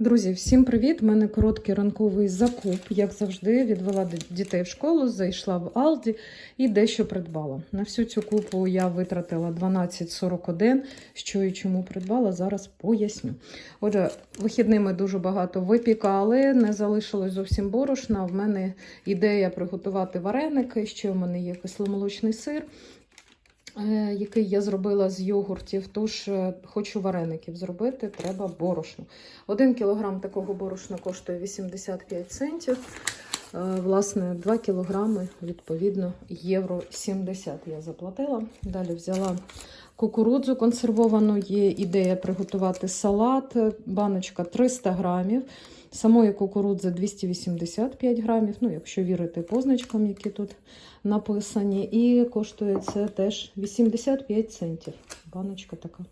Друзі, всім привіт! У мене короткий ранковий закуп. Як завжди, відвела дітей в школу, зайшла в Алді і дещо придбала. На всю цю купу я витратила 12,41. Що і чому придбала, зараз поясню. Отже, вихідними дуже багато випікали, не залишилось зовсім борошна. В мене ідея приготувати вареники. Ще в мене є кисломолочний сир. Е, Який я зробила з йогуртів, тож е, хочу вареників зробити, треба борошно. Один кілограм такого борошна коштує 85 центів. Е, Власне, 2 кілограми, відповідно, євро 70 я заплатила. Далі взяла кукурудзу консервовану. Є ідея приготувати салат, баночка 300 грамів. Самої кукурудзи 285 грамів, ну, якщо вірити позначкам, які тут написані. І коштує це теж 85 центів. Баночка така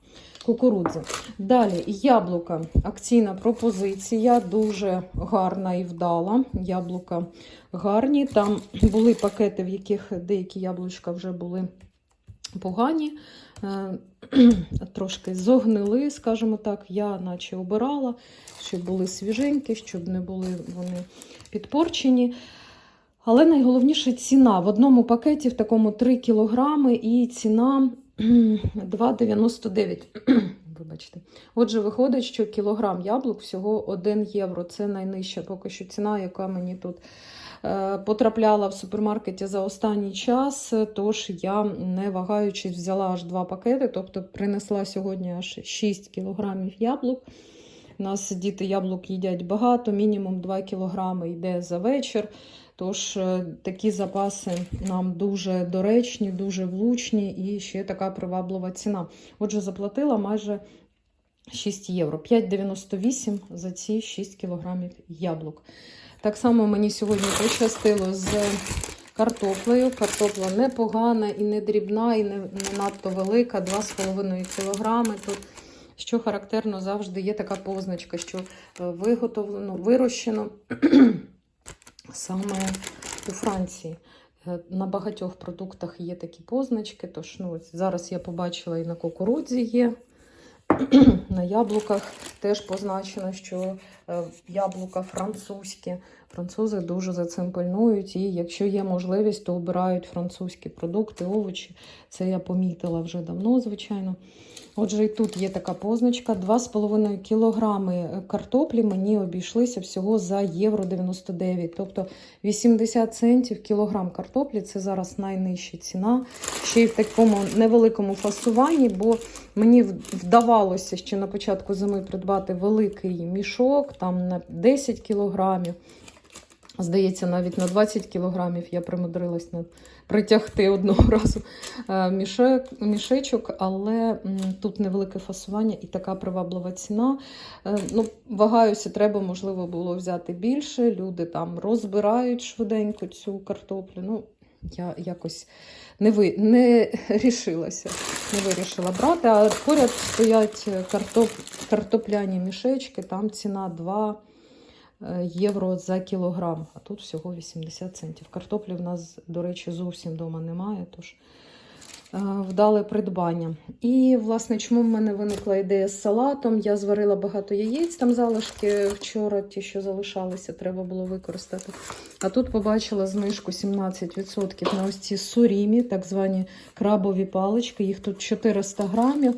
кукурудзи. Далі яблука. Акційна пропозиція, дуже гарна і вдала. Яблука гарні. Там були пакети, в яких деякі яблучка вже були погані. Е, Трошки зогнили, скажімо так, я наче обирала, щоб були свіженькі, щоб не були вони підпорчені. Але найголовніше ціна. В одному пакеті в такому 3 кілограми і ціна 2,99. Вибачте. Отже, виходить, що кілограм яблук всього 1 євро. Це найнижча поки що ціна, яка мені тут е, потрапляла в супермаркеті за останній час. Тож я, не вагаючись, взяла аж два пакети, тобто принесла сьогодні аж 6 кілограмів яблук. У нас діти яблук їдять багато, мінімум 2 кілограми йде за вечір. Тож е, такі запаси нам дуже доречні, дуже влучні і ще така приваблива ціна. Отже, заплатила майже 6 євро. 5,98 за ці 6 кілограмів яблук. Так само мені сьогодні пощастило з картоплею. Картопла непогана і не дрібна, і не, не надто велика, 2,5 кілограми. Тут що характерно, завжди є така позначка, що е, виготовлено, вирощено саме у Франції. Е, На багатьох продуктах є такі позначки. Тож ну, зараз я побачила і на кукурудзі є. На яблуках теж позначено, що е, яблука французькі. Французи дуже за цим пильнують, і якщо є можливість, то обирають французькі продукти, овочі. Це я помітила вже давно, звичайно. Отже, і тут є така позначка: 2,5 кілограми картоплі мені обійшлися всього за євро 99. Тобто 80 центів кілограм картоплі це зараз найнижча ціна. Ще й в такому невеликому фасуванні, бо мені вдавалося ще на початку зими придбати великий мішок, там на 10 кілограмів. Здається, навіть на 20 кілограмів я примудрилась на притягти одного разу е, мішечок, але тут невелике фасування і така приваблива ціна. Е, Ну, Вагаюся, треба, можливо, було взяти більше. Люди там розбирають швиденько цю картоплю. Ну, я якось не ви, не рішилася, не вирішила брати. А поряд стоять картоп, картопляні мішечки, там ціна 2 євро за кілограм, а тут всього 80 центів. Картоплі в нас, до речі, зовсім вдома немає, тож е, вдале придбання. І, власне, чому в мене виникла ідея з салатом? Я зварила багато яєць, там залишки вчора, ті, що залишалися, треба було використати. А тут побачила знижку 17% на ось ці сурімі, так звані крабові палички. Їх тут 400 грамів.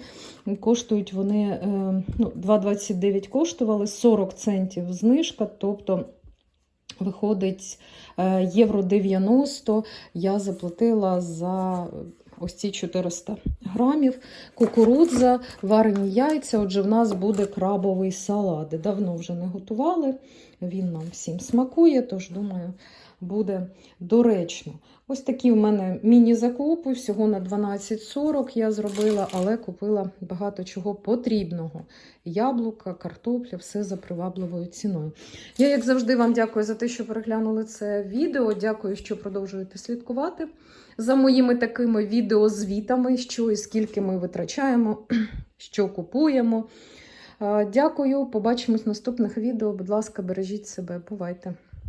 Коштують вони е, ну, 2,29 коштували, 40 центів знижка, тобто виходить е, євро 90 я заплатила за ось ці 400 грамів. Кукурудза, варені яйця. Отже, в нас буде крабовий салат. Давно вже не готували. Він нам всім смакує, тож, думаю, буде доречно. Ось такі в мене міні-закупи, всього на 12,40 я зробила, але купила багато чого потрібного. Яблука, картопля, все за привабливою ціною. Я, як завжди, вам дякую за те, що переглянули це відео. Дякую, що продовжуєте слідкувати за моїми такими відеозвітами, що і скільки ми витрачаємо, що купуємо. Дякую, побачимось в наступних відео. Будь ласка, бережіть себе, бувайте!